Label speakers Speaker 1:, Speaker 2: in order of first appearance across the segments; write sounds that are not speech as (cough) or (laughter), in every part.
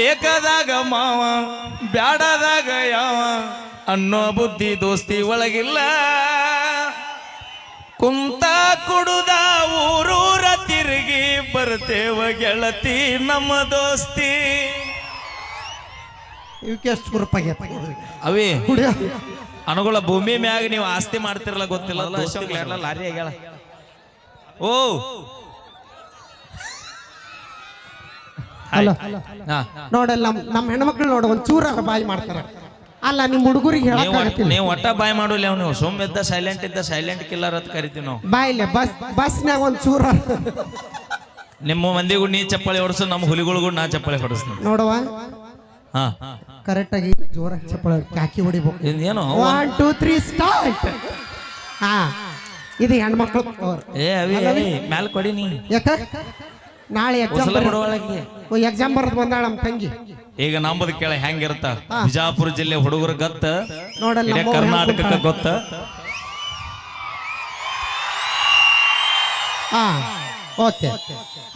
Speaker 1: ಬೇಕಾದಾಗ ಮಾವ ಬ್ಯಾಡದಾಗ ಯಾವ? ಅನ್ನೋ ಬುದ್ಧಿ ದೋಸ್ತಿ ಒಳಗಿಲ್ಲ. ಕುಂತ ಕುಡುದ ಊರೂರ ತಿರುಗಿ ಬರ್ತೇವ ಗೆಳತಿ ನಮ್ಮ ದೋಸ್ತಿ.
Speaker 2: ಇವಕ್ಕೆ ಎಷ್ಟು ರೂಪಾಯಿ
Speaker 1: ಅವಿ
Speaker 2: ಕುಡಿಯ
Speaker 1: ಅನುಗುಳ ಭೂಮಿ ಮ್ಯಾಗ ನೀವು ಆಸ್ತಿ ಮಾಡ್ತಿರಲ್ಲ ಗೊತ್ತಿಲ್ಲ. ಲಾರಿ ಆಗ್ಯಾಳ. ಓ
Speaker 2: ಅಲ್ಲ?
Speaker 1: ಹಾ.
Speaker 2: ನೋಡಲ್ಲ ನಮ್ಮ ನಮ್ಮ ಹೆಣ್ಮಕ್ಳು ನೋಡ ಒಂದ್ ಚೂರ ಬಾಯಿ ಮಾಡ್ತಾರ. ಅಲ್ಲ ನಿಮ್ಮ ಹುಡುಗರಿಗೆ
Speaker 1: ನೀವು
Speaker 2: ಹೇಳಕ್ಕಾಗತ್ತಿಲ್ಲ
Speaker 1: ನೀವು ಒಟ್ಟ ಬಾಯ್ ಮಾಡೋಲ್ಲ ಅವ್ನು ಸೋಮ್ ಇದ್ದ ಸೈಲೆಂಟ್ ಇದ್ದ ಸೈಲೆಂಟ್ ಕಿಲ್ಲರ್ ಅಂತ ಕರಿತೀವಿ ನಾವು.
Speaker 2: ಬಾಯಿಲೆ ಬಸ್ ಬಸ್ನಾಗ ಒಂದ್ ಚೂರ
Speaker 1: ನಿಮ್ಮ ಮಂದಿಗೂ ನೀ ಚಪ್ಪಳಿ ಹೊಡ್ಸು ನಮ್ಮ ಹುಲಿಗಳಿಗೂ ನಾ ಚಪ್ಪಳಿ ಹೊಡಿಸ್ತೀನಿ.
Speaker 2: ನೋಡುವ?
Speaker 1: ಹಾ.
Speaker 2: ಕರೆಕ್ಟ್ ಆಗಿ ಜೋರ ಚಪ್ಪಳ ಕಾಕಿ ಹೊಡಿಬೇಕು.
Speaker 1: ಏನು
Speaker 2: ಒನ್ ಟೂ ತ್ರೀ ಸ್ಟಾರ್ಟ್ ಹಾ. ಇದು ಹೆಣ್ಮಕ್ಳು.
Speaker 1: ಏ ಅವಿ. ಅವಿ ಮ್ಯಾಲ ಕೊಡಿ ನೀ.
Speaker 2: ಯಾಕ? ನಾಳೆ ಎಕ್ಸಾಮ್
Speaker 1: ಬಿಡುವೊಳಗೆ
Speaker 2: ಎಕ್ಸಾಮ್ ಬರೆದು ಬಂದಾಳ ನಮ್ಮ ತಂಗಿ.
Speaker 1: ಈಗ ನಂಬುದು ಕೇಳ ಹೆಂಗಿರುತ್ತ ಬಿಜಾಪುರ ಜಿಲ್ಲೆ ಹುಡುಗರು ಗತ್ತ?
Speaker 2: ನೋಡಲ್ಲ
Speaker 1: ಕರ್ನಾಟಕಕ್ಕೆ ಗೊತ್ತ.
Speaker 2: ಹಾ ಓಕೆ.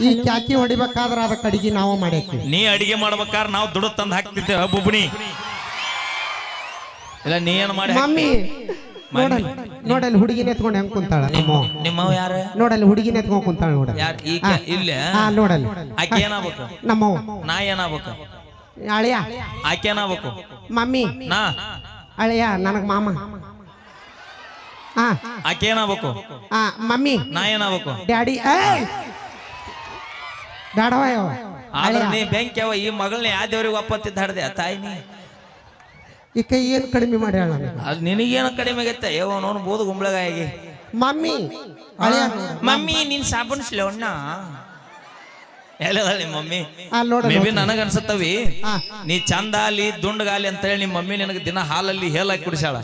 Speaker 2: ಈ ಕ್ಯಾಕಿ ಹೊಡಿಬೇಕಾದ್ರೆ ಅದಕ್ಕೆ ಅಡಿಗೆ ನಾವು ಮಾಡೇವಿ
Speaker 1: ನೀ ಅಡಿಗೆ ಮಾಡ್ಬೇಕಾದ್ರೆ ನಾವು ದುಡ್ಡು ತಂದು ಹಾಕ್ತಿದ್ದೇವೆ ಬುಬ್ಣಿ ಇಲ್ಲ ನೀ ಏನು ಮಾಡಿ
Speaker 2: ಮಮ್ಮಿ ನೋಡಲ್ ನೋಡಲ್ಲಿ. ಹುಡುಗಿನ ಎತ್ಕೊಂಡು ಹೆಂಗ್ ಕುಂತಾಳ? ನಿಮ್ಮ
Speaker 1: ನಿಮ್ಮವ್ ಯಾರು?
Speaker 2: ನೋಡಲ್ಲಿ ಹುಡುಗಿನ ಎತ್ಕೊಂಡ್ ಕುಂತಾಳ ನೋಡಲ್ಲ.
Speaker 1: ಯಾರು ಈಗ ಇಲ್ಲ?
Speaker 2: ಹಾ ನೋಡಲ್ಲಿ.
Speaker 1: ಆಕೆ ಏನಾಗ್ಬೇಕು?
Speaker 2: ನಮ್ಮವ್ವ.
Speaker 1: ನಾ ಏನಾಗ್ಬೇಕು?
Speaker 2: ಅಳಿಯ.
Speaker 1: ಆಕೆ ಏನಾಗ್ಬೇಕು?
Speaker 2: ಮಮ್ಮಿ.
Speaker 1: ನಾ.
Speaker 2: ಅಳಿಯ ನನಗ್ ಮಾಮ. ಹಾ
Speaker 1: ಆಕೆ ಏನಾಗ್ಬೇಕು?
Speaker 2: ಹಾ ಮಮ್ಮಿ.
Speaker 1: ನಾ ಏನಾಗ್ಬೇಕು?
Speaker 2: ಡ್ಯಾಡಿ ಯವ್ವ.
Speaker 1: ಆದ್ರೆ ನೀ ಬೆಂಕಿ ಅವ ಈ ಮಗಳನ್ನ ಯಾವ ದೇವ್ರಿಗೆ ಒಪ್ಪತ್ತಿದ್ದ ಹಡ್ದೆ ತಾಯಿ ನೀ.
Speaker 2: ಈ ಕೈ ಏನು ಕಡಿಮೆ ಮಾಡ್ಯಾಳ?
Speaker 1: ಅದು ನಿನಗೇನು ಕಡಿಮೆ ಆಗತ್ತೆ? ಏವೋ ನೋನು ಬೋದು ಗುಂಬಳಗಾಯಿ
Speaker 2: ಮಮ್ಮಿ ಅಳಿಯ.
Speaker 1: ಮಮ್ಮಿ ನೀನ್ ಸಾಬೂನ್ ಸ್ಲೋಣ್ಣ ಎಲ್ಲದ ನಿಮ್ಮ ಮಮ್ಮಿ.
Speaker 2: ಮೇಬಿ ನೋಡ
Speaker 1: ಮೇ ಬಿ ನನಗ ಅನ್ಸತ್ತವಿ.
Speaker 2: ಹಾ.
Speaker 1: ನೀ ಚಂದ ಆಲಿ ದುಂಡಗಾಲಿ ಅಂತ ಹೇಳಿ ನಿಮ್ಮ ಮಮ್ಮಿ ನಿನಗೆ ದಿನ ಹಾಲಲ್ಲಿ ಹೇಲಾಕಿ ಕುಡಿಸಾಳ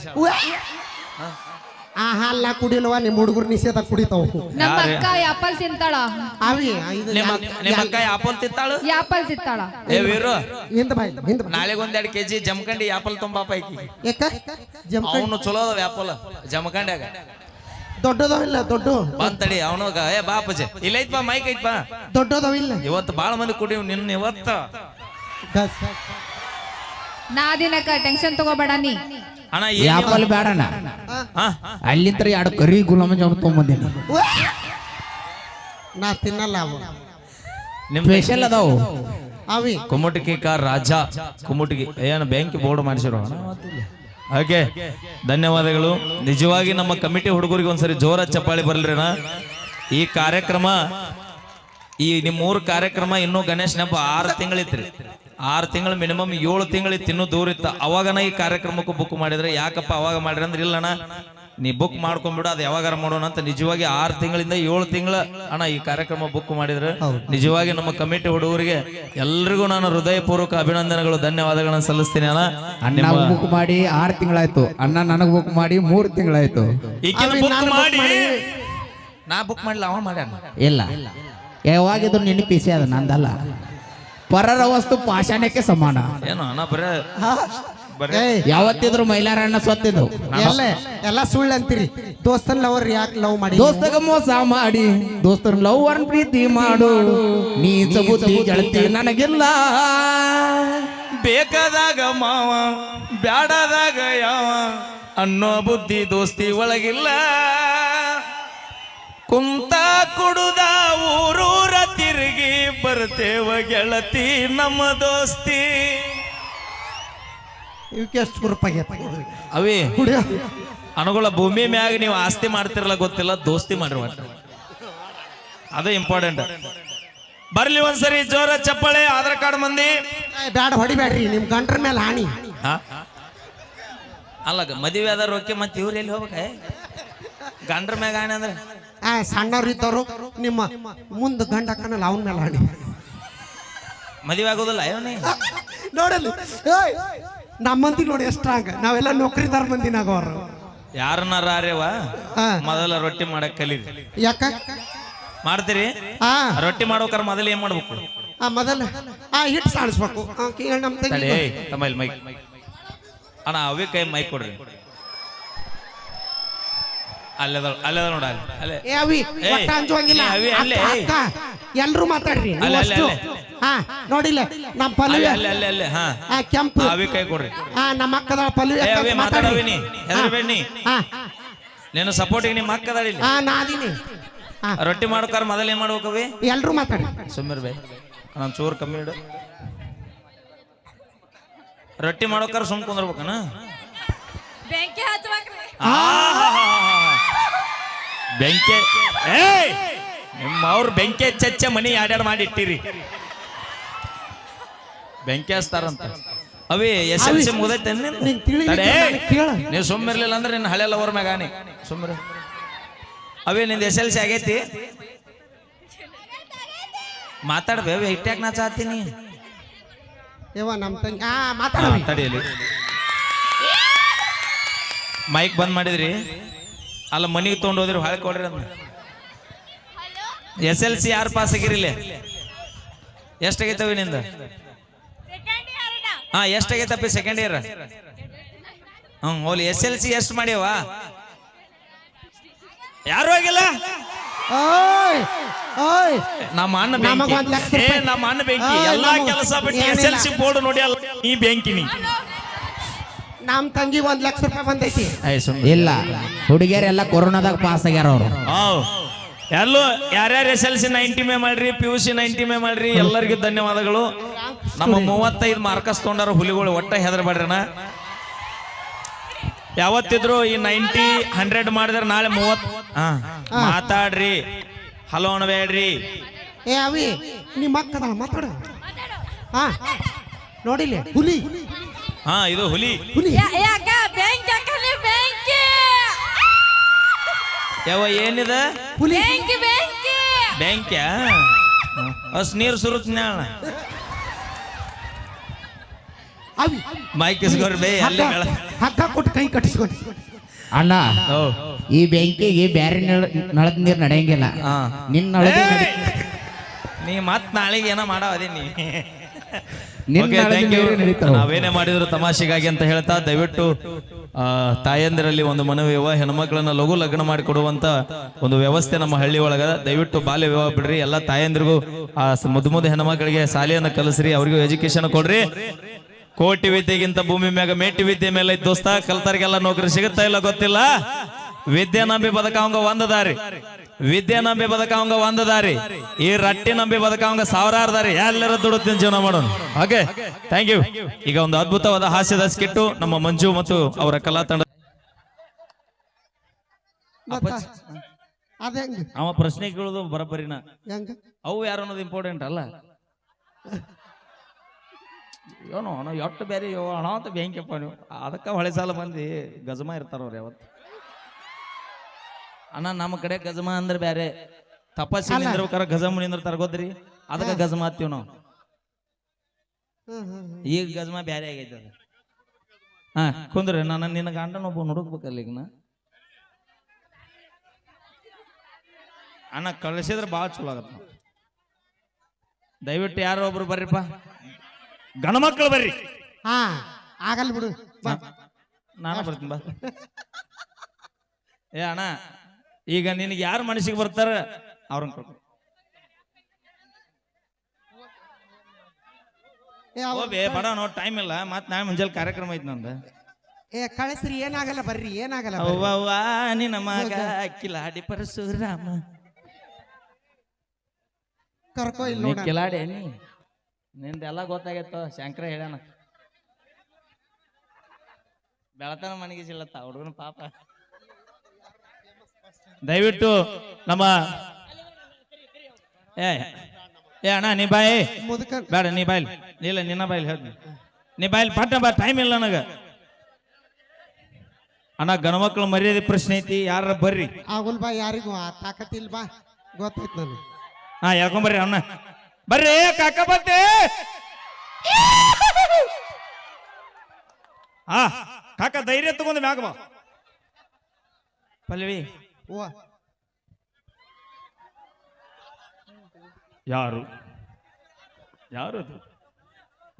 Speaker 2: ಆ ಹಾಲ್ ನಾ ಕುಡಿಲ್ವಾ ನಿಮ್ಮ ಹುಡುಗರು ನಿಷೇಧ ಕುಡಿತಾವ.
Speaker 3: ನಮ್ಮ ಅಕ್ಕ ಆಪಲ್ ತಿಂತಾಳ.
Speaker 2: ಅವಿ ಇದು
Speaker 1: ನಿಮ್ಮ ಅಕ್ಕ- ನಿಮ್ಮ ಅಕ್ಕ ಆಪಲ್ ತಿತ್ತಾಳು
Speaker 3: ಯಾಪಲ್ ತಿಂತಾಳ.
Speaker 1: ಏ ವೀರು
Speaker 2: ಹಿಂದ ಬಾಯ್ ಹಿಂದ.
Speaker 1: ನಾಳೆಗೆ ಒಂದೆರಡು ಕೆಜಿ ಜಮಖಂಡಿ ಆಪಲ್ ತುಂಬಾ ಪೈಕಿ
Speaker 2: ಯಾಕ? ಜಂಪ
Speaker 1: ಅವನು ಚಲೋ ಅದಾವ ಆಪಲ್ ಜಮಖಂಡ್ಯಾಗ.
Speaker 2: ದೊಡ್ಡದವಿಲ್ಲ ದೊಡ್ಡ.
Speaker 1: ಬಂತಡಿ ಅವನು ಏ ಬಾ ಅಪ್ಪಾಜಿ. ಇಲ್ಲ ಐತ್ ಬಾ ಮೈಕ್ ಐತ್ ಬಾ.
Speaker 2: ದೊಡ್ಡದವಿಲ್ಲ
Speaker 1: ಇವತ್ತು ಬಾಳ ಮಂದಿ ಕುಡಿವ್ ನಿನ್ನ ಇವತ್ತ.
Speaker 2: ಗಸ್.
Speaker 3: ನಾ ದಿನಕ್ಕ ಟೆನ್ಷನ್ ತಗೋಬೇಡ ನೀ.
Speaker 1: ಅಣ್ಣ
Speaker 4: ಯಾಪಲ್ ಬೇಡಣ್ಣ
Speaker 2: ಆ,
Speaker 4: ಅಲ್ಲಿಂತ್ರ ಎರಡು ಕರಿ ಗುಲಾಬ್ ಜಾಮೂನ್ ತೊಗೊಂಬಂದೇನಿ.
Speaker 2: ನಾ ತಿನ್ನಲ್ಲ ಅವು.
Speaker 1: ನಿಮ್
Speaker 4: ಸ್ಪೆಷಲ್ ಅದಾವು.
Speaker 2: ಅವಿ.
Speaker 1: ಕುಮಟಿಕೆ ಕಾ ರಾಜ. ಕುಮಟಿಗೆ ಏನು ಬ್ಯಾಂಕ್ ಬೋರ್ಡ್ ಮಾಡಿಸಿರೋ? ಓಕೆ ಧನ್ಯವಾದಗಳು. ನಿಜವಾಗಿ ನಮ್ಮ ಕಮಿಟಿ ಹುಡುಗರಿಗೆ ಒಂದ್ಸರಿ ಜೋರ ಚಪ್ಪಾಳಿ ಬರಲ್ರಿನ? ಈ ಕಾರ್ಯಕ್ರಮ ಈ ನಿಮ್ಮ ಮೂರು ಕಾರ್ಯಕ್ರಮ ಇನ್ನೂ ಗಣೇಶ್ ನೆಪ ಆರು ತಿಂಗಳಿತ್ರಿ. ಆರು ತಿಂಗಳು ಮಿನಿಮಮ್ ಏಳು ತಿಂಗಳು ತಿನ್ನು ದೂರ ಇತ್ತು. ಅವಾಗನ ಈ ಕಾರ್ಯಕ್ರಮಕ್ಕೂ ಬುಕ್ ಮಾಡಿದ್ರೆ ಯಾಕಪ್ಪ ಅವಾಗ ಮಾಡ್ರಿ ಅಂದ್ರೆ ಇಲ್ಲಣ್ಣ ನೀ ಬುಕ್ ಮಾಡ್ಕೊಂಡ್ಬಿಡು ಅದು ಯಾವಾಗಾರ ಮಾಡೋಣ ಅಂತ ನಿಜವಾಗಿ ಆರು ತಿಂಗಳಿಂದ ಏಳು ತಿಂಗಳ ಅಣ್ಣ ಈ ಕಾರ್ಯಕ್ರಮ ಬುಕ್ ಮಾಡಿದ್ರೆ ನಿಜವಾಗಿ ನಮ್ಮ ಕಮಿಟಿ ಹುಡುಗರಿಗೆ ಎಲ್ರಿಗೂ ನಾನು ಹೃದಯಪೂರ್ವಕ ಅಭಿನಂದನೆಗಳು ಧನ್ಯವಾದಗಳನ್ನು ಸಲ್ಲಿಸ್ತೀನಿ ಅಣ್ಣ.
Speaker 4: ಅಣ್ಣ ಬುಕ್ ಮಾಡಿ ಆರು ತಿಂಗಳಾಯ್ತು. ಅಣ್ಣ ನನಗೆ ಬುಕ್ ಮಾಡಿ ಮೂರು ತಿಂಗಳಾಯ್ತು.
Speaker 1: ನಾ ಬುಕ್ ಮಾಡಲಿಲ್ಲ ಅವ ಮಾಡ್ಯಾನ.
Speaker 4: ಇಲ್ಲ. ಯಾವಾಗಿದ್ರು ನೆನಪಿಸಿ ಅದು ನಂದಲ್ಲ. ಪರರ ವಸ್ತು ಪಾಷಾಣಕ್ಕೆ ಸಮಾನ.
Speaker 1: ಏನು ಅಣ್ಣ ಬರೇ ಬರೇ
Speaker 4: ಯಾವತ್ತಿದ್ರು ಮೈಲಾರಣ್ಣ ಸ್ವತ್ತಿದ್ದು
Speaker 2: ಎಲ್ಲ ಎಲ್ಲ ಸುಳ್ಳು ಅಂತೀರಿ. ದೋಸ್ತನ್ ಲವರ್ ಯಾಕೆ ಲವ್ ಮಾಡಿ?
Speaker 4: ದೋಸ್ತಗ ಮೋಸ ಮಾಡಿ. ದೋಸ್ತರ ಲವ್ ಅನ್ ಪ್ರೀತಿ ಮಾಡು. ನೀ ಬುದ್ಧಿ ಗೆಳತಿ ನನಗಿಲ್ಲ.
Speaker 1: ಬೇಕಾದಾಗ ಮಾವ ಬ್ಯಾಡದಾಗ ಯಾವ ಅನ್ನೋ ಬುದ್ಧಿ ದೋಸ್ತಿ ಒಳಗಿಲ್ಲ. ಕುಂತ ಕುಡುದ ತಿರುಗಿ ಬರ್ತೇವ ಗೆಳತಿ ನಮ್ಮ ದೋಸ್ತಿ.
Speaker 2: ಇವಕ್ಕೆ ಎಷ್ಟು ರೂಪಾಯಿ
Speaker 1: ಅವಿ ಅನುಗುಳ ಭೂಮಿ ಮ್ಯಾಗ ನೀವು ಆಸ್ತಿ ಮಾಡ್ತಿರಲ್ಲ ಗೊತ್ತಿಲ್ಲ ದೋಸ್ತಿ ಮಾಡ್ರಿ ಒಟ್ಟು. ಅದೇ ಇಂಪಾರ್ಟೆಂಟ್ ಬರ್ಲಿ ಒಂದ್ಸರಿ ಜೋರ ಚಪ್ಪಳೆ ಆಧಾರ್ ಕಾರ್ಡ್ ಮಂದಿ.
Speaker 2: ಬ್ಯಾಡ ಹೊಡಿಬ್ಯಾಡ್ರಿ ನಿಮ್ ಗಂಟ್ರ ಮೇಲೆ ಹಾನಿ.
Speaker 1: ಹಾ? ಅಲ್ಲ ಮದುವೆ ಆದ ರೊಕ್ಕೆ ಮತ್ತೆ ಇವ್ರು ಎಲ್ಲಿ ಹೋಗ್ಬೇಕ ಗಂಡ್ರ ಮ್ಯಾಗ ಹಾನಿ ಅಂದ್ರೆ?
Speaker 2: ಆ ಸಣ್ಣವ್ರು ಇದ್ದವರು ನಿಮ್ಮ ಮುಂದ ಗಂಡ ಹಾಕನಲ್ಲ ಅವನ ಮೇಲೆ ಹಾನಿ.
Speaker 1: ಮದುವೆ ಆಗೋದಿಲ್ಲ ಇವನೇ
Speaker 2: ನೋಡಲ್ಲ. ಏಯ್, ನಮ್ಮ ಮಂದಿ ನೋಡಿ ಸ್ಟ್ರಾಂಗ್ ನಾವೆಲ್ಲ ನೌಕರಿದಾರ ತರ
Speaker 1: ಯಾರನ್ನಾರ ಆರ್ಯವ
Speaker 2: ಹಾ.
Speaker 1: ಮೊದಲ ರೊಟ್ಟಿ ಮಾಡಕ್ ಕಲೀರಿ.
Speaker 2: ಯಾಕ?
Speaker 1: ಮಾಡ್ತೀರಿ?
Speaker 2: ಆ
Speaker 1: ರೊಟ್ಟಿ ಮಾಡ್ಬೇಕಾರ ಮೊದಲು ಏನ್ ಮಾಡ್ಬೇಕು?
Speaker 2: ಆ ಮೊದಲ ಆ ಹಿಟ್ಟು ಸಾಣಿಸ್ಬೇಕು ಆ, ಕೇಳ್ ನಮ್ ತಂಗಿ.
Speaker 1: ತಡಿ ತಮ್ಮ ಇಲ್ಲಿ ಮೈಕ್. ಅಣ್ಣ ಅವೇ ಕೈ ಮೈಕ್ ಕೊಡ್ರಿ. ಅಲ್ಲದ ಅಲ್ಲದ ನೋಡ ಅಲ್ಲಿ.
Speaker 2: ಏ ಅವಿ ಒಟ್ಟ ಅಂಜುವಂಗಿಲ್ಲ
Speaker 1: ಏ ಅವಿ, ಅಲ್ಲೇ,
Speaker 2: ಅಕ್ಕ, ಅಕ್ಕ, ಮಾತಾಡ್ರಿ ನೀವು
Speaker 1: ಅಲ್ಲೇ ಅಲ್ಲೇ
Speaker 2: ಅಷ್ಟು ಹಾ ನೋಡಿಲ್ಲ ನಮ್ಮ ಪಲ್ಲವಿ.
Speaker 1: ಅಲ್ಲಿ ಅಲ್ಲಿ ಅಲ್ಲಿ ಹಾ.
Speaker 2: ಆ ಕೆಂಪು.
Speaker 1: ಅವಿ ಕೈ ಕೊಡ್ರಿ.
Speaker 2: ಹಾ ನಮ್ಮ ಅಕ್ಕದ ಪಲ್ಲವಿ.
Speaker 1: ಏ
Speaker 2: ಅಕ್ಕ
Speaker 1: ಅವಿ
Speaker 2: ಮಾತಾಡಿ.
Speaker 1: ಮಾತಾಡವಿ ನೀ ಹೆದರ್ಬೇಡ ನೀ.
Speaker 2: ಹಾ
Speaker 1: ನೀನು ಸಪೋರ್ಟಿಗೆ ನಿಮ್ಮ ಅಕ್ಕದಾಳಿ ಇಲ್ಲಿ.
Speaker 2: ಹಾ ನಾ ಅದೀನಿ. ಹಾ
Speaker 1: ರೊಟ್ಟಿ ಮಾಡ್ಕಾರ ಮೊದಲು ಏನ್ ಮಾಡ್ಬೇಕವಿ
Speaker 2: ಎಲ್ರು ಮಾತಾಡಿ.
Speaker 1: ಸುಮ್ಮನೆ ಬೇ. ನಾನು ಚೂರು ಕಮ್ಮಿ ಇಡು. ರೊಟ್ಟಿ ಮಾಡ್ಬೇಕಾರ ಸುಮ್ ಕುಂದ್ರಬೇಕನ?
Speaker 3: ಬೆಂಕಿ ಹಚ್ಬೇಕ್ರಿ.
Speaker 1: ಬೆಂಕಿ ಏಯ್! ನಿಮ್ಮ ಅವ್ರ ಬೆಂಕಿ ಚಚ್ಚ ಮನಿ ಯಾಡ್ಯಾಡ್ ಮಾಡಿ ಇಟ್ಟಿರಿ ಬೆಂಕಿ ಹಚ್ತಾರಂತ. ಅವೇ ಎಸ್ ಎಲ್ ಸಿ ಮುಗ್ದೈತೆ. ನೀವು ಸುಮ್ಮಿರ್ಲಿಲ್ಲ ಅಂದ್ರೆ ನಿನ್ನ ಹಳೆ ಲವರ್ ಮ್ಯಾಗಾನಿ ಸುಮ್ಮನೆ ಅವೇ ನಿಂದ ಎಸ್ ಎಲ್ ಸಿ ಆಗೈತಿ? ಮಾತಾಡ್ಬೇ ಇಟ್ಟ್ಯಾಕ್ ನಾ ಚಾತೀನಿ
Speaker 2: ಯವ್ವ ನಮ್ಮ ತಂಗಿ ಹಾ ಮಾತಾಡವಿ
Speaker 1: ತಡಿಯಲಿ ಮೈಕ್ ಬಂದ್ ಮಾಡಿದ್ರಿ? ಅಲ್ಲ ಮನೆಗೆ ತೊಗೊಂಡು ಹೋದ್ರೆ ಹೊಳೆ ಕೊಡ್ರಿ ಅಂದ ಎಸ್ ಎಲ್ ಸಿ ಯಾರು ಪಾಸ್ ಆಗಿರಿಲ್ಲ ಎಷ್ಟಾಗೈತವ ನಿಂದ? ಹಾ ಎಷ್ಟಾಗೈತಪ್ಪಿ ಸೆಕೆಂಡ್ ಇಯರ್ ಹ್ಮ್ ಹೋಲಿ ಎಸ್ ಎಲ್ ಸಿ ಎಷ್ಟು ಮಾಡ್ಯವ? ಯಾರು ಆಗಿಲ್ಲ? ನಮ್ಮ ಅಣ್ಣ ನಮ್ಮ ಅಣ್ಣ ಬೆಂಕಿ. ಎಲ್ಲಾ ಕೆಲಸ ಬಿಟ್ಟು ಎಸ್ ಎಲ್ ಸಿ ಬೋರ್ಡ್ ನೋಡಿ ಅಲ್ಲ ಈ ಬೆಂಕಿನಿ.
Speaker 2: ನಮ್ಮ ತಂಗಿ ಒಂದ್ ಲಕ್ಷ ರೂಪಾಯಿ ಬಂದೈತಿ.
Speaker 4: ಇಲ್ಲ. ಹುಡುಗಿಯರೆಲ್ಲ ಕೊರೋನಾದಾಗ ಪಾಸ್ ಆಗ್ಯಾರ ಅವರು.
Speaker 1: ಎಲ್ಲೂ ಯಾರ್ಯಾರು ಎಸ್ ಎಲ್ ಸಿ ನೈಂಟಿ ಮೇ ಮಾಡ್ರಿ ಪಿ ಯು ಸಿ ನೈಂಟಿ ಮೇ ಮಾಡ್ರಿ ಎಲ್ಲರಿಗೂ ಧನ್ಯವಾದಗಳು. ನಮ್ಮ ಮೂವತ್ತೈದು ಮಾರ್ಕಸ್ ತೊಗೊಂಡಾರ ಹುಲಿಗಳು ಒಟ್ಟ ಹೆದರ್ಬೇಡ್ರಣ ಯಾವತ್ತಿದ್ರು ಈ ನೈಂಟಿ ಹಂಡ್ರೆಡ್ ಮಾಡಿದ್ರೆ ನಾಳೆ ಮೂವತ್ ಹಾ ಮಾತಾಡ್ರಿ. ಹಲೋ ಅನ್ಬೇಡ್ರಿ.
Speaker 2: ಏ ಅವಿ ನಿಮ್ಮ ಮಾತಾಡ. ಹಾ ನೋಡಿಲ್ಲ ಹುಲಿ.
Speaker 1: ಹಾ ಇದು ಹುಲಿ.
Speaker 2: ಹುಲಿ.
Speaker 3: ಯಾಕ? ಬೆಂಕಿ ಬೆಂಕಿ.
Speaker 1: ಯಾವ ಏನಿದ?
Speaker 2: ಹುಲಿ.
Speaker 3: ಬೆಂಕಿ ಬೆಂಕಿ.
Speaker 1: ಬ್ಯಾಂಕ್ಯಾ ಅಸ್ ನೀರು ಸುರುತ್ ನ್ಯಾಳ
Speaker 2: ಅವಿ.
Speaker 1: ಮೈಕ್ ಇಸ್ಕೋರ್ ಬೇ ಅಲ್ಲಿ
Speaker 2: ಹಗ್ಗ ಹಗ್ಗ ಕೊಟ್ಟು ಕೈ ಕಟ್ಟಿಸ್ಕೊಂಡು.
Speaker 4: ಅಣ್ಣ
Speaker 1: ಓ
Speaker 4: ಈ ಬೆಂಕಿಗೆ ಬ್ಯಾರೆ ನಳ- ನಳದ ನೀರ್ ನಡೆಯಂಗಿಲ್ಲ.
Speaker 1: ಹಾ.
Speaker 4: ನಿನ್ನ ನಳದ
Speaker 1: ನೀ ಮತ್ ನಾಳೆಗೆ ಏನೋ ಮಾಡಾವದಿ ಅದೇ ನೀ Okay,
Speaker 4: ನಳದ
Speaker 1: thank you. ನಾವೇನೇ ಮಾಡಿದ್ರು ತಮಾಷೆಗಾಗಿ ಅಂತ ಹೇಳ್ತಾ ದಯವಿಟ್ಟು ಆ, ತಾಯಂದಿರಲ್ಲಿ ಒಂದು ಮನವಿ ಇವ ಹೆಣ್ಮಕ್ಳನ್ನ ಲಘು ಲಗ್ನ ಮಾಡಿಕೊಡುವಂತ ಒಂದು ವ್ಯವಸ್ಥೆ ನಮ್ಮ ಹಳ್ಳಿ ಒಳಗ ದಯವಿಟ್ಟು ಬಾಲ್ಯ ವಿವಾಹ ಬಿಡ್ರಿ. ಎಲ್ಲಾ ತಾಯಂದಿರಿಗೂ ಆ ಸ- ಮುದ್ದು ಮುದ್ದು ಹೆಣ್ಮಕ್ಳಿಗೆ ಶಾಲೆಯನ್ನ ಕಲಿಸ್ರಿ ಅವ್ರಿಗೂ ಎಜುಕೇಶನ್ ಕೊಡ್ರಿ. ಕೋಟಿ ವಿದ್ಯೆಗಿಂತ ಭೂಮಿ ಮ್ಯಾಗ ಮೇಟಿ ವಿದ್ಯೆ ಮೇಲೆ ಐತ್ ದೋಸ್ತ ಕಲ್ತರಿಗೆಲ್ಲ ನೌಕರಿ ಸಿಗುತ್ತಾ ಇಲ್ಲ ಗೊತ್ತಿಲ್ಲ? ವಿದ್ಯೆ ನಂಬಿ ಬದುಕವಂಗ ಒಂದ ದಾರಿ. ವಿದ್ಯೆ ನಂಬಿ ಬದಕಾವಂಗ ಒಂದು ದಾರಿ ಈ ರಟ್ಟಿ ನಂಬಿ ಬದಕಾವಂಗ ಸಾವಿರಾರು ದಾರಿ. ಎಲ್ಲರ ದುಡುತ್ತಿನ ಜೀವನ ಮಾಡೋಣ. ಓಕೆ ಥ್ಯಾಂಕ್ ಯು ಈಗ ಒಂದು ಅದ್ಭುತವಾದ ಹಾಸ್ಯದ ಸ್ಕಿಟ್ಟು ನಮ್ಮ ಮಂಜು ಮತ್ತು ಅವರ ಕಲಾ ತಂಡ ಅವ ಪ್ರಶ್ನೆ ಕೇಳೋದು ಬರಬರಿನ.
Speaker 2: ಹೆಂಗ?
Speaker 1: ಅವು ಯಾರು ಅನ್ನೋದು ಇಂಪಾರ್ಟೆಂಟ್ ಅಲ್ಲ. ಏನೋ ಅಣ್ಣ ಎಟ್ಟು ಬೇರೆ ಅಣ್ಣ ಅಂತ ಬ್ಯಾಂಕಪ್ಪ ನೀವು. ಅದಕ್ಕೆ ಹೊಳೆ ಸಾಲ ಮಂದಿ ಗಜಮ ಇರ್ತಾರ ಅವ್ರು ಯಾವತ್ತು. ಅಣ್ಣ ನಮ್ಮ ಕಡೆ ಗಜಮ ಅಂದ್ರೆ ಬೇರೆ ತಪಸ್ಸಿ ನಿಂದಿರ್ಬೇಕಾರ ಗಜಮ ನಿಂದಿರ್ತಾರ ಗೊತ್ತ್ರಿ? ಅದಕ್ಕೆ ಗಜಮ ಹತ್ತೀವಿ ನಾವು.
Speaker 2: ಹ್ಮ್ ಹ್ಮ್ ಹ್ಮ್.
Speaker 1: ಈಗ ಗಜಮ ಬ್ಯಾರೆ ಆಗೈತೆ ಅದು. ಹಾ ಕುಂದ್ರಿ ನಾನು ನಿನ್ನ ಗಂಡನ ಒಬ್ಬ ಹುಡುಕ್ಬೇಕಲ್ಲ ಈಗ ನಾ ಅಣ್ಣ ಕಳಿಸಿದ್ರೆ ಭಾಳ ಚಲೋ ಆಗತ್ತ. ದಯವಿಟ್ಟು ಯಾರೋ ಒಬ್ರು ಬರ್ರಿಪ್ಪ. ಗಣ ಮಕ್ಕಳು ಬರ್ರಿ.
Speaker 2: ಹಾ ಆಗಲ್ಲ ಬಿಡು ಬಾ.
Speaker 1: ನಾನು ಬರ್ತೀನಿ ಬಾ. (laughs) ಏ ಅಣ್ಣ ಈಗ ನಿನಗೆ ಯಾರು ಮನಸ್ಸಿಗೆ ಬರ್ತಾರ? ಅವ್ರನ್ನ ಕರ್ಕೊ
Speaker 2: ಏ ಅವ-
Speaker 1: ಬಡ ನೋ ಟೈಮ್ ಇಲ್ಲ. ಮತ್ತೆ ನಾ ಮುಂಜಾನೆ ಕಾರ್ಯಕ್ರಮ ಐತಿ ನಂದು.
Speaker 2: ಏ ಕಳಿಸ್ರಿ ಏನಾಗಲ್ಲ ಬರ್ರಿ ಏನಾಗಲ್ಲ.
Speaker 1: ಅವ್ವವ್ವ ನಿನ್ನ ಮಗ ಕಿಲಾಡಿ ಪರಶುರಾಮ
Speaker 2: ಕರ್ಕೋ ಇಲ್ಲ
Speaker 1: ಕಿಲಾಡಿ ನೀ? ನಿಂದೆಲ್ಲ ಗೊತ್ತಾಗೈತ ಶಂಕರ ಹೇಳ್ಯಾನ. ಬೆಳತನ ಮನಗಿಸಿಲ್ಲತ್ತ ಹುಡುಗನ ಪಾಪ. ದಯವಿಟ್ಟು ನಮ್ಮ ಏ ಏ ಅಣ್ಣ ನೀ ಬಾಯಿ. ಬೇಡ ನೀ ಬಾಯಿಲ್ ಇಲ್ಲ ನಿನ್ನ ಬಾಯಿಲ್ ಹೇಳ್ತೀನಿ. ನೀ ಬಾಯಿಲ್ ಪಟ್ಟ ಬಾ ಟೈಮ್ ಇಲ್ಲ ನನಗ. ಅಣ್ಣ ಗಣಮಕ್ಕಳ ಮರ್ಯಾದೆ ಪ್ರಶ್ನೆ ಐತಿ ಯಾರ ಬರ್ರಿ.
Speaker 2: ಆಗುಲ್ ಬಾ ಯಾರಿಗೂ ಆ ತಾಕತ್ತಿಲ್ ಬಾ. ಗೊತ್ತಾಯ್ತು ನಾನು
Speaker 1: ಹಾ ಹೇಳ್ಕೊಂಬರ್ರಿ ಅಣ್ಣ ಬರ್ರಿ ಕಾಕ ಬತ್ತೆ ಹಾ ಕಾಕ ಧೈರ್ಯ ತಗೊಂಡು ಮ್ಯಾಗ ಬಾ. ಪಲ್ವಿ
Speaker 2: ಓ
Speaker 1: ಯಾರು? ಯಾರು ಅದು?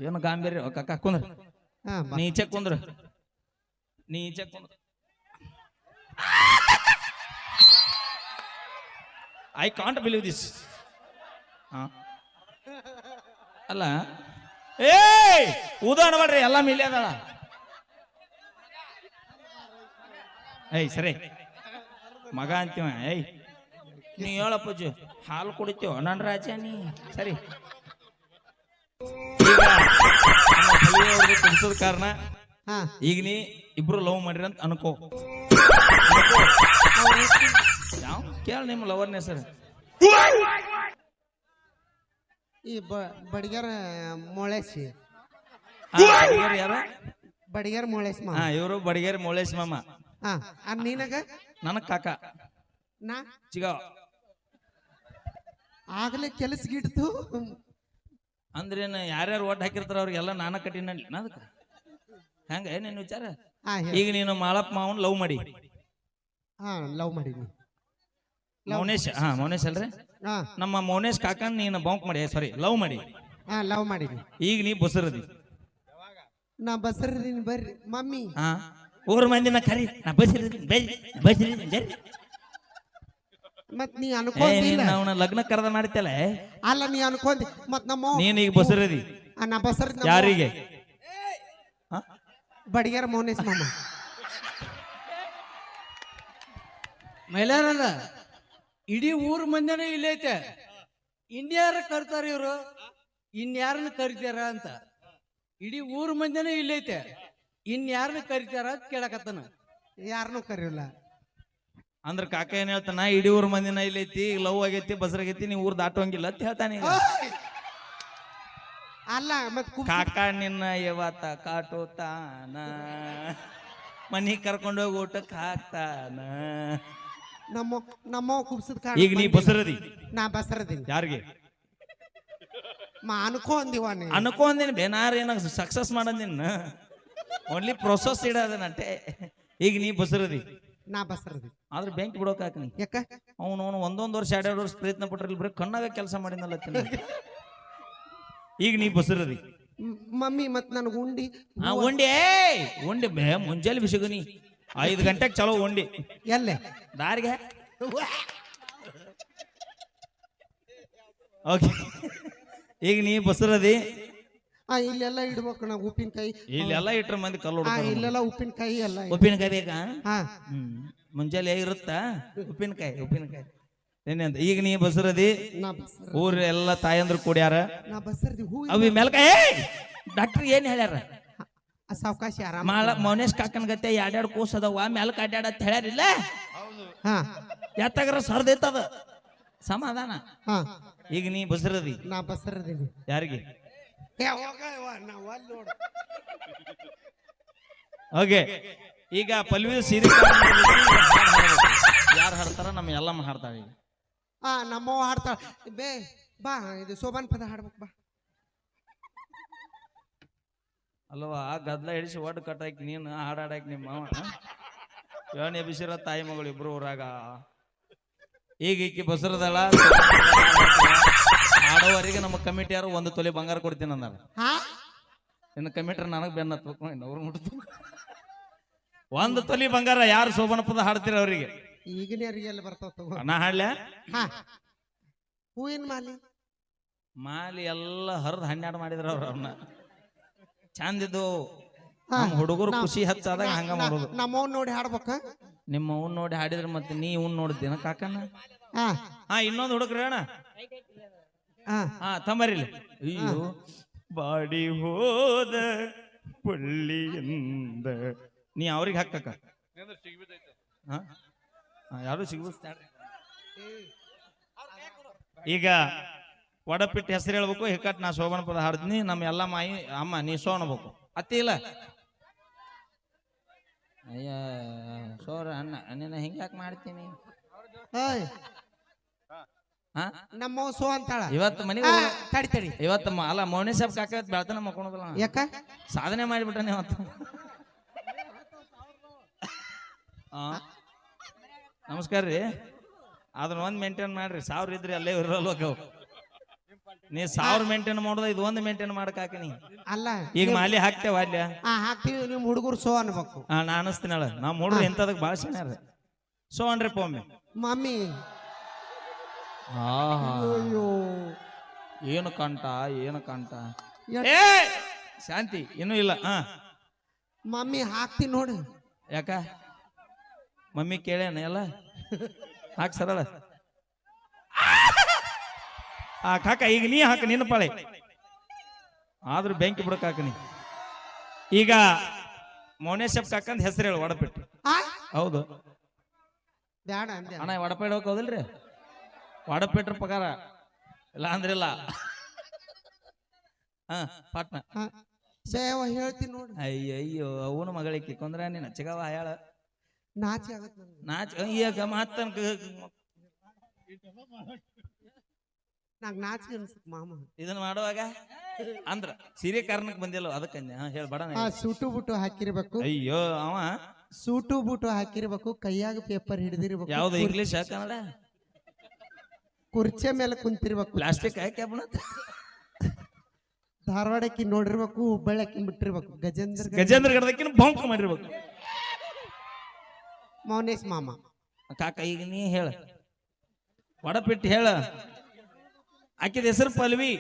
Speaker 1: ಏನು ಗಾಂಭೀರ್ಯ? ಕಕ್ಕ ಕಾಕ ಕುಂದ್ರ.
Speaker 2: ಹಾ ಬಾ.
Speaker 1: ನೀ ಈಚೆ ಕುಂದ್ರ. ನೀ ಈಚೆ ಕುಂದ್ರ. ಐ ಕಾಂಟ್ ಬಿಲೀವ್ ದಿಸ್ ಅಲ್ಲ. ಏ ಉದಾಹರಣೆ ಮಾಡ್ರಿ ಎಲ್ಲ ಮಿಲ್ಲಿ ಅದಾಳ. ಏಯ್ ಸರಿ. ಮಗ ಅಂತೀವ ಏಯ್. ನೀ ಹೇಳಪ್ಪಜ್ಜು ಹಾಲು ಕುಡಿತೀವ ನನ್ನ ರಾಜ ನೀ. ಸರಿ. ಕುಡ್ಸೋದ್ ಕಾರಣ
Speaker 2: ಹಾ.
Speaker 1: ಈಗ ನೀ ಇಬ್ರು ಲವ್ ಮಾಡಿರಿ ಅಂತ ಅನ್ಕೋ. ಯಾವ? ಕೇಳ ನಿಮ್ಮ ಲವರ್ನ ಹೆಸರು.
Speaker 2: ಈ ಬಡಿಗರ ಮೊಳೆಸಿ
Speaker 1: ಯಾರ?
Speaker 2: ಬಡಿಗರ ಮೊಳೆಸ್ ಮಾಮ.
Speaker 1: ಹಾ ಇವರು ಬಡಿಗೇರ್ ಮೊಳೇಶ್ ಮಾಮ.
Speaker 2: ಹಾ ಅದ್ ನೀನಗ?
Speaker 1: ನನಗ್ ಕಾಕ.
Speaker 2: ನಾ?
Speaker 1: ಚಿಗ.
Speaker 2: ಆಗ್ಲೇ ಕೆಲಸ ಗಿಡ್ತು
Speaker 1: ಅಂದ್ರೇನು ಯಾರ್ಯಾರು ಒಟ್ಟು ಹಾಕಿರ್ತಾರ ಅವ್ರಿಗೆಲ್ಲ ನಾನ ಕಟ್ಟಿನಲ್ಲಿ ಅದಕ್ಕೆ? ಹಂಗ? ಏನೇನು ವಿಚಾರ?
Speaker 2: ಹಾ
Speaker 1: ಈಗ ನೀನು ಮಾಳಪ್ಪ ಮಾವನ್ ಲವ್ ಮಾಡಿ.
Speaker 2: ಹಾ ಲವ್ ಮಾಡೀನಿ
Speaker 1: ಮೌನೇಶ್ ಹಾ ಮೌನೇಶ್ ಅಲ್ರಿ?
Speaker 2: ಹಾ.
Speaker 1: ನಮ್ಮ ಮೌನೇಶ್ ಕಾಕನ್ ನೀನು ಬೌಂಕ್ ಮಾಡಿ ಸಾರಿ ಲವ್ ಮಾಡಿ.
Speaker 2: ಹಾ ಲವ್ ಮಾಡೀನಿ
Speaker 1: ಈಗ ನೀ ಬಸರದಿ.
Speaker 2: ನಾ ಬಸರದೀನಿ ಬರ್ರಿ. ಮಮ್ಮಿ.
Speaker 1: ಹಾ. ಊರ್ ಮಂದಿನ ಕರಿ. ನಾ ಬರ್ರಿ ಬಸಿರಿದ್ದೀನಿ ಬರ್ರಿ
Speaker 2: ಮತ್ ನೀ
Speaker 1: ಅನ್ಕೊಂಡಿ
Speaker 2: ಅನ್ಕೊಂದಿಲ್ಲ
Speaker 1: ನೀನು ಅವನ ಲಗ್ನ ಕರೆದ ಮಾಡ್ತಲ್ಲ
Speaker 2: ಅಲ್ಲ ನೀ ಅನ್ಕೊಂಡಿ ಮತ್ ನಮ್ಮ
Speaker 1: ನೀನ್ ಈಗ ಬಸರದಿ.
Speaker 2: ಆ, ನಾ ಬಸರ್
Speaker 1: ಯಾರಿಗೆ?
Speaker 2: ಬಡಿಗರ ಮೌನೇಶ್ ಮಾಮ.
Speaker 5: ಮಹಿಳೆಯರಲ್ಲ ಇಡೀ ಊರ್ ಮಂದಿನ ಇಲ್ಲೈತೆ ಇನ್ಯಾರ ಕರ್ತಾರ ಇವರು? ಇನ್ಯಾರನ್ನ ಕರಿತಾರ ಅಂತ. ಇಡೀ ಊರ್ ಮಂದಿನ ಇಲ್ಲೈತೆ ಇನ್ಯಾರನ್ನ ಕರಿತಾರ ಅಂತ ಕೇಳಕತ್ತನ?
Speaker 2: ಯಾರನ್ನೂ ಕರೆಯಲ್ಲ
Speaker 1: ಅಂದ್ರ ಕಾಕ ಏನ್ ಹೇಳ್ತಾನ ಇಡೀ ಊರ್ ಮಂದಿನ ಇಲ್ಲೈತಿ ಲವ್ ಆಗೈತಿ ಬಸರಾಗೈತಿ ನೀ ಊರ್ ದಾಟುವಂಗಿಲ್ಲ ಅಂತ ಹೇಳ್ತಾನೆ ಈಗ.
Speaker 2: ಅಲ್ಲ ಮತ್ ಕುಬ್ಸ-
Speaker 1: ಕಾಕ ನಿನ್ನ ಯವತ ಕಾಟೋತಾನ? ಮನಿ ಕರ್ಕೊಂಡು ಹೋಗಿ ಊಟಕ್ಕೆ ಹಾಕ್ತಾನ?
Speaker 2: ನಮ್ಮ ನಮ್ಮ ಕುಬ್ಸದ ಕಾರಣ
Speaker 1: ಈಗ ನೀ ಬಸರದಿ?
Speaker 2: ನಾ ಬಸರದಿ.
Speaker 1: ಯಾರಿಗೆ?
Speaker 2: ಮಾ ಅನ್ಕೊಂದಿವ ನೀ
Speaker 1: ಅನ್ಕೊಂದಿನ ಬೇನಾರ ಏನ ಸಕ್ಸಸ್ ಮಾಡೋದಿನ? ಓನ್ಲಿ ಪ್ರೊಸೆಸ್ ಇಡೋದ ನಟೆ ಈಗ ನೀ ಬಸರದಿ.
Speaker 2: ನಾ ಬಸರದಿ.
Speaker 1: ಆದ್ರೆ ಬ್ಯಾಂಕ್ ಬಿಡೋಕಾಕ ನೀ.
Speaker 2: ಯಾಕ?
Speaker 1: ಅವನು ಅವನು ಒಂದೊಂದು ವರ್ಷ ಎರಡೆರಡು ವರ್ಷ ಪ್ರಯತ್ನ ಪಟ್ರಲ್ಲಿ ಬರೀ ಕಣ್ಣಾಗ ಕೆಲಸ ಮಾಡಿದ್ನಲ್ಲ ತಿನ್ನ. ಈಗ ನೀ ಬಸರದಿ.
Speaker 2: ಮಮ್ಮಿ ಮತ್ ನನಗೆ ಉಂಡಿ.
Speaker 1: ಆ ಉಂಡಿ! ಉಂಡಿ ಬೇ ಮುಂಜಾನೆ ಬಿಸಿಗುನಿ ಐದು ಗಂಟೆಗೆ ಚಲೋ ಉಂಡಿ.
Speaker 2: ಎಲ್ಲೇ?
Speaker 1: ದಾರಿಗೆ. ಓಕೆ ಈಗ ನೀ ಬಸರದಿ.
Speaker 2: ಆ ಇಲ್ಲೆಲ್ಲ ಇಡ್ಬೇಕು ನಾವು ಉಪ್ಪಿನಕಾಯಿ.
Speaker 1: ಇಲ್ಲೆಲ್ಲ ಇಟ್ರ ಮಂದಿ ಕಲ್ಲು
Speaker 2: ಆ ಇಲ್ಲೆಲ್ಲ ಉಪ್ಪಿನಕಾಯಿ ಎಲ್ಲ
Speaker 1: ಉಪ್ಪಿನಕಾಯಿ ಬೇಕಾ?
Speaker 2: ಹಾ.
Speaker 1: ಹ್ಮ್. ಮುಂಜಾನೆ ಇರುತ್ತಾ? ಉಪ್ಪಿನಕಾಯಿ ಉಪ್ಪಿನಕಾಯಿ. ಏನೇ ಅಂತ. ಈಗ ನೀ ಬಸರದಿ?
Speaker 2: ನಾ ಬಸರ
Speaker 1: ಊರ್ ಎಲ್ಲ ತಾಯಂದ್ರು ಕೂಡ್ಯಾರ?
Speaker 2: ನಾ ಬಸರದಿ. ಹೂ
Speaker 1: ಅವಿ ಮೇಲ್ಕಾಯಿ ಡಾಕ್ಟರ್ ಏನ್ ಹೇಳ್ಯಾರ?
Speaker 2: ಆ ಸಾವಕಾಶ ಆರಾಮ
Speaker 1: ಮಾಳ ಮೌನೇಶ್ ಕಾಕನ್ ಗತೆ ಎರಡೆರಡು ಕೋಸ್ ಅದಾವ. ಮೆಲ್ಕ ಅಡ್ಯಾಡ ಅಂತ ಹೇಳ್ಯಾರಿಲ್ಲ
Speaker 2: ಹಾ.
Speaker 1: ಎತ್ತಾಗ್ರ ಸರ್ದೈತದ ಸಮಾಧಾನ.
Speaker 2: ಹಾ.
Speaker 1: ಈಗ ನೀ ಬಸರದಿ?
Speaker 2: ನಾ ಬಸರದಿ
Speaker 1: ಯಾರಿಗೆ? ಓಕೆ ಈಗ ಪಲ್ವಿ ಸೀರೆ ಯಾರು ಹಾಡ್ತಾರ? ನಮ್ಮ ಎಲ್ಲಮ್ಮ ಹಾಡ್ತಾಳೆ ಈಗ.
Speaker 2: ಆ ನಮ್ಮವ್ವ ಹಾಡ್ತಾಳ. ಬೇ ಬಾ ಇದು ಸೋಬಾನ್ ಪದ ಹಾಡ್ಬೇಕು ಬಾ.
Speaker 1: ಅಲ್ವಾ ಗದ್ಲ ಹಿಡಿಸಿ ಒಡ್ ಕಟ್ಟಾಕಿ ನೀನು ಹಾಡಾಡಾಕಿ ನಿಮ್ಮ ಮಾವ. ಬಿಸಿರ ತಾಯಿ ಮಗಳು ಇಬ್ರು ಊರಾಗ. ಈಗ ಈಕಿ ಬಸರದಳ. ಆಡೋವರೆಗೆ ನಮ್ಮ ಕಮಿಟಿಯವರು ಒಂದು ತೊಲೆ ಬಂಗಾರ ಕೊಡ್ತೀನಿ ಅಂದಾರ.
Speaker 2: ಹಾ?
Speaker 1: ಇನ್ನು ಕಮಿಟ್ರ ನನಗೆ ಬೆನ್ನ ಹತ್ಬೇಕು ಅವ್ರು ಮುಟ್ತು ಒಂದು ತೊಲಿ ಬಂಗಾರ ಯಾರು ಶೋಭನ ಪದ ಹಾಡ್ತೀರ ಅವರಿಗೆ?
Speaker 2: ಈಗಿನ ಬರ್ತಾವ
Speaker 1: ನಾ
Speaker 2: ಹಾ. ಹೂವಿನ ಮಾಲಿ?
Speaker 1: ಮಾಲಿ ಎಲ್ಲ ಹರಿದು ಹನ್ನೆರಡು ಮಾಡಿದ್ರ ಅವ್ರ ಅವ್ರನ್ನ ಚಂದ
Speaker 2: ಇದ್ದು
Speaker 1: ನಮ್ಮ ಹುಡುಗರು ಖುಷಿ ಹಚ್ಚಾದಾಗ ಹಂಗ ಮಾಡೋದು.
Speaker 2: ನಮ್ಮವ್ನ ನೋಡಿ ಹಾಡ್ಬೇಕ?
Speaker 1: ನಿಮ್ಮ ಅವ್ನ ನೋಡಿ ಹಾಡಿದ್ರೆ ಮತ್ತೆ ನೀ ನೋಡಿ ನೋಡಿದ್ದೇನ ಕಾಕನ
Speaker 2: ಹಾ.
Speaker 1: ಹಾ ಇನ್ನೊಂದು ಹುಡುಗ್ರಿ ಅಣ್ಣ.
Speaker 2: ಹಾ.
Speaker 1: ತಮ್ಮರಿಲ್ಲ. ಅಯ್ಯೋ ಬಾಡಿ ಹೋದ ಪುಳ್ಳಿಯಿಂದ. ನೀ ಅವ್ರಿಗೆ ಹಾಕಕ್ಕ. ಯಾರು ಸಿಗ್ಬೋದು ಈಗ ಒಡಪಿಟ್ಟು ಹೆಸರು ಹೇಳ್ಬೇಕು ಹಿಕ್ಕಟ್ ನಾ ಶೋಭನ ಪದ ಹಾಡ್ತೀನಿ ನಮ್ಮ ಎಲ್ಲ ಮಾಯಿ ಅಮ್ಮ ನೀ ಸೋಣಬೇಕು. ಅತ್ತಿ ಇಲ್ಲ? ಅಯ್ಯ ಸೋರ ಅಣ್ಣ ನಿನ್ನ ಹಿಂಗ್ಯಾಕೆ ಮಾಡ್ತೀನಿ? ಹಾ?
Speaker 2: ನಮ್ಮವ್ ಸೋ ಅಂತಾಳ.
Speaker 1: ಇವತ್ತು ಮನೆ
Speaker 2: ಆ, ತಡಿ ತಡಿ.
Speaker 1: ಇವತ್ತು ಅಲ್ಲ ಮೌನಿ ಸಾಬ್ ಕಾಕ ಇವತ್ತು ಬೆಳ್ತಾನ ಮಕ್ಕೊಳೋದಿಲ್ಲ.
Speaker 2: ಯಾಕ?
Speaker 1: ಸಾಧನೆ ಮಾಡಿಬಿಟ್ಟಾನೆ ಇವತ್ತು ಆ. ನಮಸ್ಕಾರ ರೀ. ಅದನ್ನ ಒಂದ್ ಮೇಂಟೈನ್ ಮಾಡ್ರಿ. ಸಾವಿರ ಇದ್ರಿ ಅಲ್ಲೇ ಇರಲ್ವ ನೀ ಸಾವಿರ ಮೇಂಟೈನ್ ಮಾಡುದ ಇದು ಒಂದ್ ಮೇಂಟೈನ್ ಮಾಡಕ್ ಹಾಕಿನಿ.
Speaker 2: ಅಲ್ಲ
Speaker 1: ಈಗ ಮಾಲಿ ಹಾಕ್ತೇವ ಅಲ್ಲ.
Speaker 2: ಹಾಕ್ತೀವಿ ಹಾಕ್ತಿವಿ ನಿಮ್ ಹುಡುಗರು ಸೋ ಅನ್ಬೇಕು.
Speaker 1: ಹಾ ನಾ ಅನಸ್ತೀನಿ ಅಳ ನಾ ಹುಡುಗರು ಎಂತದಕ್ ಭಾಳ ಸಣ್ಣ ಸೋ ಅನ್ರಿ ಒಮ್ಮೆ.
Speaker 2: ಮಮ್ಮಿ. ಅಯ್ಯೋ
Speaker 1: ಏನು ಕಂಟ ಏನು ಕಂಟ ಏ ಶಾಂತಿ ಇನ್ನೂ ಇಲ್ಲ. ಹಾ.
Speaker 2: ಮಮ್ಮಿ ಹಾಕ್ತೀನಿ ನೋಡು.
Speaker 1: ಯಾಕ? ಮಮ್ಮಿ ಕೇಳೇನ ಎಲ್ಲ? ಹಾಕ್ ಸರಳ. ಆ ಹಾಕ ಈಗ ನೀ ಹಾಕ ನಿನ್ನ ಪಳೆ. ಆದ್ರೂ ಬೆಂಕಿ ಬಿಡಕ್ ಹಾಕನಿ ಈಗ ಮೌನೇಶಪ್ಪ ಕಾಕಂದ್ ಹೆಸರು ಹೇಳು ಒಡಪಿಟ್ಟು? ಹೌದು.
Speaker 2: ಅಂದೆ
Speaker 1: ಅಣ್ಣ ಹೋಗಕ್ ಹೌದಿಲ್ರಿ? ವಡಪೇಟ್ರ ಪಗಾರ. ಇಲ್ಲ ಅಂದ್ರಿಲ್ಲ ಹಾ ಪಾಟ್ನ.
Speaker 2: ಸೇವ ಹೇಳ್ತೀನಿ ಅಯ್ಯೋ
Speaker 1: ಅಯ್ಯಯ್ಯೋ ಅವನು ಮಗಳಿಕ್ಕೆ ಕೊಂದ್ರ ನೀನು ಚಿಗವ ಹಾಯಾಳ
Speaker 2: ನಾಚಿ ಆಗತ್ ನಂಗೆ
Speaker 1: ನಾಚ್ ಈಗ ಮಾತನ್
Speaker 2: ನಂಗೆ ನಾಚಿ ಅನ್ಸುತ್ತೆ ಮಾಮ.
Speaker 1: ಇದನ್ನ ಮಾಡುವಾಗ? ಅಂದ್ರ ಸೀರೆ ಕಾರಣಕ್ಕೆ ಬಂದಿಲ್ಲ ಅದಕ್ಕೆ ಹಾ ಹೇಳ ಬಡ
Speaker 2: ಆ ಸೂಟು ಬುಟ್ಟು ಹಾಕಿರ್ಬೇಕು.
Speaker 1: ಅಯ್ಯೋ ಅವ?
Speaker 2: ಸೂಟು ಬುಟ್ಟು ಹಾಕಿರ್ಬೇಕು ಕೈಯಾಗ ಪೇಪರ್ ಹಿಡಿದಿರ್ಬೇಕು
Speaker 1: ಯಾವ್ದು ಇಂಗ್ಲಿಷ್ ಕನ್ನಡ?
Speaker 2: ಕುರ್ಚೆ ಮೇಲೆ ಕುಂತಿರ್ಬೇಕು.
Speaker 1: ಪ್ಲಾಸ್ಟಿಕ್ ಹಾಕಿ ಬಣ
Speaker 2: ಧಾರವಾಡಕ್ಕಿ ನೋಡಿರ್ಬೇಕು ಹುಬ್ಬಳ್ಳಕ್ಕಿ ಬಿಟ್ಟಿರ್ಬೇಕು ಗಜೇಂದ್ರ
Speaker 1: ಗಜೇಂದ್ರ ಗಡದಕ್ಕಿನ ಬಾಂಕ್ ಮಾಡಿರ್ಬೇಕು.
Speaker 2: ಮೌನೇಶ್ ಮಾಮ.
Speaker 1: ಕಾಕ ಈಗ ನೀ ಹೇಳ. ವಡಪಿಟ್ಟು ಹೇಳ. ಆಕಿದ ಹೆಸರು ಪಲ್ವಿ.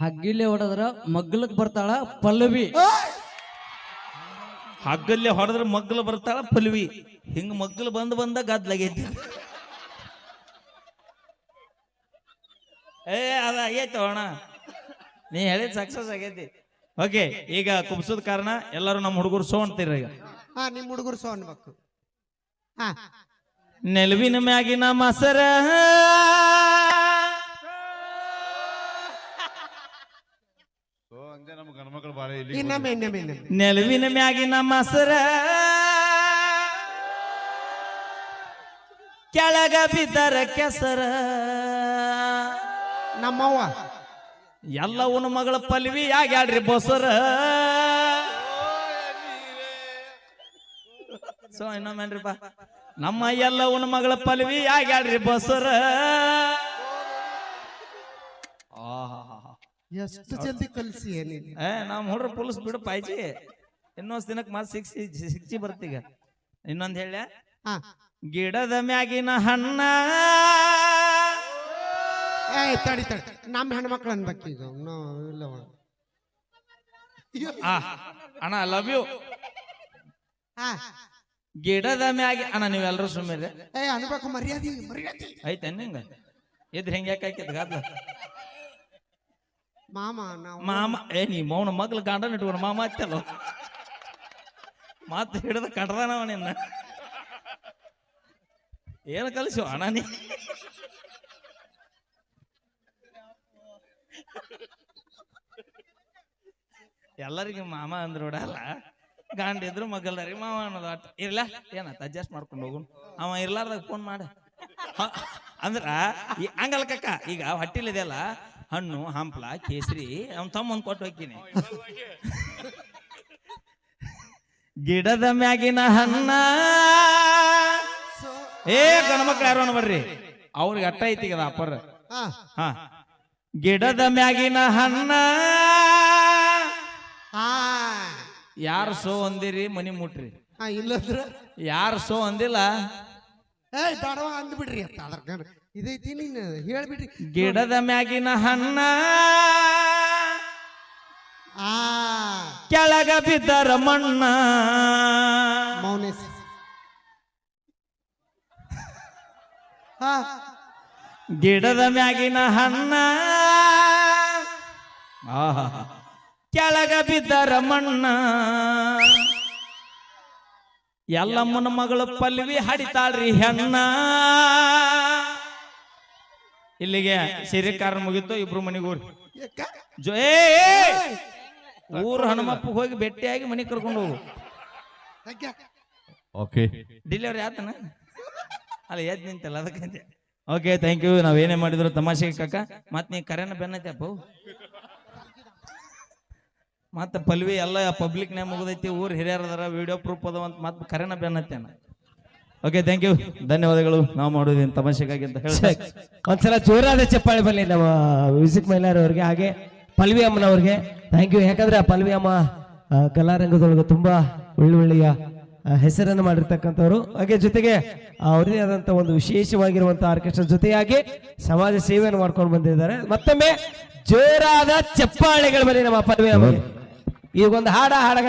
Speaker 5: ಹಗ್ಗಿಲೆ ಹೊಡೆದ್ರ ಮಗ್ಲಕ್ ಬರ್ತಾಳ ಪಲ್ಲವಿ
Speaker 1: ಹಗ್ಗಲ್ಲೇ ಹೊಡೆದ್ರೆ ಮಗ್ಗಲು ಬರ್ತಾಳ ಪಲ್ವಿ. ಹಿಂಗ ಮಗ್ಗಲು ಬಂದು ಬಂದ ಗದ್ಲಾಗೈತಿ ಏ ಅದ ಆಗೈತೆ ಅಣ್ಣ ನೀ ಹೇಳಿದ್ ಸಕ್ಸಸ್ ಆಗೈತಿ. ಓಕೆ ಈಗ ಕುಬ್ಸದ ಕಾರಣ ಎಲ್ಲರೂ ನಮ್ಮ ಹುಡುಗರು ಸೋ ಅಂತೀರ ಈಗ?
Speaker 2: ಹಾ ನಿಮ್ ಹುಡುಗರು ಸೋ ಅನ್ಬೇಕು. ಹಾ.
Speaker 1: ನೆಲುವಿನ ಮ್ಯಾಗಿನ ಮಸರ
Speaker 6: ಸೊ ಅಂದೆ ನಮ್ಮ ಗಣಮಕ್ಳು ಬಾಳೆ ಇಲ್ಲಿ
Speaker 2: ಇನ್ನೊಮ್ಮೆ ಇನ್ನೊಮ್ಮೆ ಇನ್ನೊಮ್ಮೆ
Speaker 1: ನೆಲುವಿನ ಮ್ಯಾಗಿನ ಮಸರ. ಕೆಳಗ ಬಿದ್ದರ ಕೆಸರ.
Speaker 2: ನಮ್ಮವ್ವ.
Speaker 1: ಎಲ್ಲವನ ಮಗಳ ಪಲ್ವಿ ಆಗ್ಯಾಡ್ರಿ ಬಸರ. ಸೊ ಇನ್ನೊಮ್ಮೇನ್ರಿಪ್ಪ ನಮ್ಮ ಎಲ್ಲವನ ಮಗಳ ಪಲ್ವಿ ಆಗ್ಯಾಡ್ರಿ ಬೊಸರ.
Speaker 2: ಎಷ್ಟು ಜಲ್ದಿ ಕಲ್ಸಿ ಏನಿದೆ
Speaker 1: ಏ ನಾವು ಹುಡ್ರ ಪೊಲೀಸ್ ಬಿಡು ಪಾಯ್ಜಿ ಇನ್ನೊಂದ್ ದಿನಕ್ಕೆ ಮತ್ತೆ ಸಿಕ್ಸಿ ಸಿಕ್ಸಿ ಬರ್ತೀಗ. ಇನ್ನೊಂದು ಹೇಳ
Speaker 2: ಹಾ.
Speaker 1: ಗಿಡದ ಮ್ಯಾಗಿನ ಹಣ್ಣ.
Speaker 2: ಏ ತಡಿ ತಡಿ. ನಮ್ಮ ಹೆಣ್ಮಕ್ಳು ಅನ್ಬೇಕು ಈಗ. ಇಲ್ಲ ಇಲ್ಲವ
Speaker 1: ಆ, ಅಣ್ಣ ಲವ್ ಯು
Speaker 2: ಹಾ.
Speaker 1: ಗಿಡದ ಮ್ಯಾಗಿ ಅಣ್ಣ ನೀವೆಲ್ಲರೂ ಸುಮ್ಮಿರಿ
Speaker 2: ಏ ಅನ್ಬೇಕು ಮರ್ಯಾದೆ ಮರ್ಯಾದೆ.
Speaker 1: ಐತೆ ನಿಂಗ? ಇದ್ರ ಹೆಂಗೆ ಯಾಕೆ ಹಾಕಿದ್ ಗಾದ್ಲ?
Speaker 2: ಮಾಮ
Speaker 1: ಮಾಮ, ಏ, ನೀ ಮೌನ ಮಗ್ಳು ಗಂಡನ ಇಟ್ಕೊಂಡು ಮಾಮ ಅತ್ತಲ್ಲ ಮಾತು ಹಿಡಿದ ಕಡ್ದಾನವ ನಿನ್ನ. ಏನು ಕಲಿಸು ಅಣ್ಣ ನೀ? ಎಲ್ಲರಿಗೂ ಮಾಮ ಅಂದ್ರು ಬಿಡಲ್ಲ ಗಂಡ ಇದ್ರು ಮಗಲ್ದಾರಿ ಮಾವ ಅನ್ನೋದು ಆಟ. ಇರ್ಲ? ಏನತ್ತ ಅಡ್ಜಸ್ಟ್ ಮಾಡ್ಕೊಂಡು ಹೋಗು ಅವ ಇರ್ಲಾರ್ದಾಗ ಫೋನ್ ಮಾಡ. ಅಂದ್ರ ಹಂಗಲ್ಲ ಕಕ್ಕ ಈಗ ಹೊಟ್ಟಿಲಿದೆಯಲ್ಲ? ಹಣ್ಣು ಹಂಪ್ಲ ಕೇಸರಿ ಅವ್ನ ತಮ್ಮನ್ ಕೊಟ್ಟು ಹೋಗ್ತೀನಿ. ಗಿಡದ ಮ್ಯಾಗಿನ ಹಣ್ಣ. ಏ ಗಣಮಕ್ಳು ಯಾರು ಬರ್ರಿ ಅವ್ರಿಗೆ ಅಟ್ಟ ಐತಿ ಅದ ಅಪ್ಪರ್.
Speaker 2: ಹಾ.
Speaker 1: ಹಾ. ಗಿಡದ ಮ್ಯಾಗಿನ ಹಣ್ಣ. ಯಾರು ಸೋ ಅಂದಿರಿ ಮನಿ ಮುಟ್ರಿ.
Speaker 2: ಇಲ್ಲಂದ್ರ?
Speaker 1: ಯಾರು ಸೋ ಅಂದಿಲ್ಲ.
Speaker 2: ಏ ಅಂದ್ಬಿಡ್ರಿ ಅಂತ ಅದ್ರ ಇದೈತಿ ನೀನು ಹೇಳ್ಬಿಡ್ರಿ.
Speaker 1: ಗಿಡದ ಮ್ಯಾಗಿನ ಹಣ್ಣ
Speaker 2: ಆ.
Speaker 1: ಕೆಳಗ ಬಿದ್ದರ ಮಣ್ಣ.
Speaker 2: ಮೌನೇಶ್. ಹಾ.
Speaker 1: ಗಿಡದ ಮ್ಯಾಗಿನ ಹಣ್ಣ. ಆಹಾ. ಕೆಳಗ ಬಿದ್ದರ ಮಣ್ಣ. ಎಲ್ಲಮ್ಮನ ಮಗಳು ಪಲ್ವಿ ಹಡಿತಾಳ್ರಿ ಹೆಣ್ಣ. ಇಲ್ಲಿಗೆ ಸಿರಿಕಾರ ಮುಗಿತು ಇಬ್ರು ಮನೆಗೆ ಊರಿ? ಜೋ ಏ ಏ! ಊರು ಹನುಮಪ್ಪ ಹೋಗಿ ಭೇಟಿಯಾಗಿ ಮನೆ ಕರ್ಕೊಂಡು ಹೋಗು?
Speaker 6: ಓಕೆ
Speaker 1: ಡಿಲಿವರಿ ಆತನ? ಅಲ್ಲ ಎದ್ ನಿಂತಲ್ಲ ಅದಕ್ಕೆ ಓಕೆ ಥ್ಯಾಂಕ್ ಯು ನಾವೇನೇ ಮಾಡಿದ್ರು ತಮಾಷೆಗೆ ಕಾಕ. ಮತ್ ನೀ ಕರೆನ ಬೆನ್ನತ್ತಪ್ಪ ಮತ್ತೆ ಪಲ್ವಿ ಎಲ್ಲ ಪಬ್ಲಿಕ್ ನೇ ಮುಗಿದೈತಿ ಊರ್ ಹಿರಿಯರದಾರ ವಿಡಿಯೋ ಪ್ರೂಫ್ ಅದಾವ ಅಂತ ಮತ್ ಕರೆನ ಬೆನ್ನತ್ತೇನ ಓಕೆ ಥ್ಯಾಂಕ್ ಯು ಧನ್ಯವಾದಗಳು. ನಾವು ಮಾಡೋದೇನು ತಮಾಷೆಗಾಗಿ ಅಂತ ಹೇಳಿ
Speaker 7: ಒಂದ್ಸಲ ಜೋರಾದ ಚಪ್ಪಾಳೆ ಬನ್ನಿ ನಮ್ಮ ಮ್ಯೂಸಿಕ್ ಮೈಲಾರ್ ಅವ್ರಿಗೆ ಹಾಗೆ ಪಲ್ವಿ ಅಮ್ಮನವ್ರಿಗೆ ಥ್ಯಾಂಕ್ ಯು ಯಾಕಂದ್ರೆ ಆ ಪಲ್ವಿ ಅಮ್ಮ ಕಲಾರಂಗದೊಳಗೆ ತುಂಬಾ ಒಳ್ಳೆ ಒಳ್ಳೆಯ ಹೆಸರನ್ನು ಮಾಡಿರ್ತಕ್ಕಂಥವ್ರು. ಹಾಗೆ ಜೊತೆಗೆ ಅವರದೇ ಆದಂತ ಒಂದು ವಿಶೇಷವಾಗಿರುವಂತಹ ಆರ್ಕೆಸ್ಟ್ರಾ ಜೊತೆಯಾಗಿ ಸಮಾಜ ಸೇವೆಯನ್ನು ಮಾಡ್ಕೊಂಡು ಬಂದಿದ್ದಾರೆ. ಮತ್ತೊಮ್ಮೆ ಜೋರಾದ ಚಪ್ಪಾಳೆಗಳ ಮೇಲೆ ನಮ್ಮ ಪಲ್ವಿ ಈಗ ಒಂದು ಹಾಡ ಹಾಡಗಳ